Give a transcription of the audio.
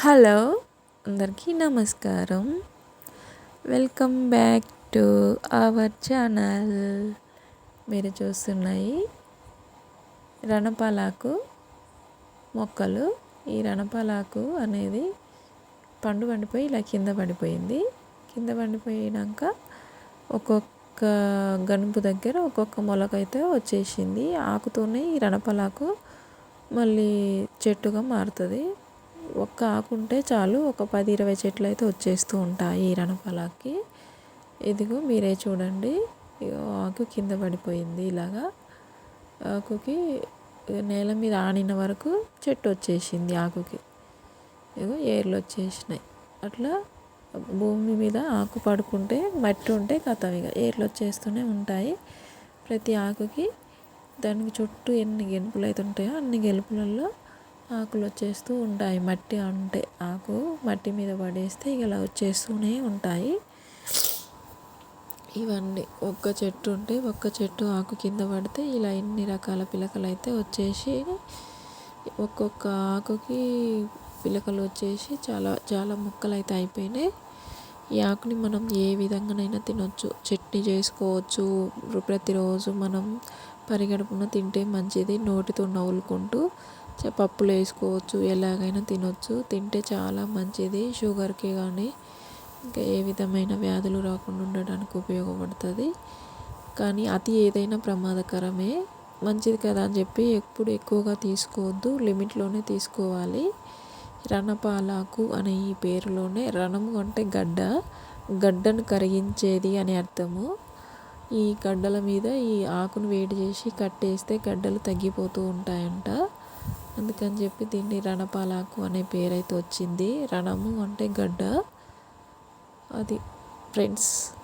Hello అందరికీ నమస్కారం. Welcome back to our channel. మీరు చూస్తున్నాయి రణపాలాకు మొక్కలు. ఈ రణపాలాకు అనేది పండు పండిపోయి ఇలా కింద పడిపోయింది. కింద పండిపోయాక ఒక్కొక్క గనుపు దగ్గర ఒక్కొక్క మొలకైతే వచ్చేసింది. ఆకుతోనే ఈ రణపాలాకు మళ్ళీ చెట్టుగా మారుతుంది. ఒక్క ఆకు ఉంటే చాలు ఒక పది ఇరవై చెట్లు అయితే వచ్చేస్తూ ఉంటాయి ఈ రణఫలాకి. ఇదిగో మీరే చూడండి. ఆకు కింద పడిపోయింది ఇలాగా. ఆకుకి నేల మీద ఆనిన వరకు చెట్టు వచ్చేసింది ఆకుకి. ఇగో ఏర్లు వచ్చేసినాయి. అట్లా భూమి మీద ఆకు పడుకుంటే మట్టి ఉంటే కథం ఇక. ఏర్లు వచ్చేస్తూనే ఉంటాయి ప్రతి ఆకుకి. దానికి చుట్టూ ఎన్ని గెలుపులు అయితే ఉంటాయో అన్ని గెలుపులలో ఆకులు వచ్చేస్తూ ఉంటాయి. మట్టి అంటే ఆకు మట్టి మీద పడేస్తే ఇలా వచ్చేస్తూనే ఉంటాయి. ఇవన్నీ ఒక్క చెట్టు ఉంటే ఒక్క చెట్టు ఆకు కింద పడితే ఇలా ఎన్ని రకాల పిలకలు అయితే వచ్చేసి ఒక్కొక్క ఆకుకి పిలకలు వచ్చేసి చాలా చాలా ముక్కలు అయితే అయిపోయినాయి. ఈ ఆకుని మనం ఏ విధంగానైనా తినొచ్చు. చట్నీ చేసుకోవచ్చు. ప్రతిరోజు మనం పరిగడుపున తింటే మంచిది. నోటితో నవ్వులుకుంటూ పప్పులు వేసుకోవచ్చు ఎలాగైనా తినొచ్చు. తింటే చాలా మంచిది షుగర్కి కానీ ఇంకా ఏ విధమైన వ్యాధులు రాకుండా ఉండడానికి ఉపయోగపడుతుంది. కానీ అతి ఏదైనా ప్రమాదకరమే. మంచిది కదా అని చెప్పి ఎప్పుడు ఎక్కువగా తీసుకోవద్దు. లిమిట్లోనే తీసుకోవాలి. రణపాలాకు అనే ఈ పేరులోనే రణము అంటే గడ్డ. గడ్డను కరిగించేది అని అర్థము. ఈ గడ్డల మీద ఈ ఆకును వేడి చేసి కట్టేస్తే గడ్డలు తగ్గిపోతూ ఉంటాయంట. అందుకని చెప్పి దీన్ని రణపాలాకు అనే పేరైతే వచ్చింది. రణము అంటే గడ్డ. అది ఫ్రెండ్స్.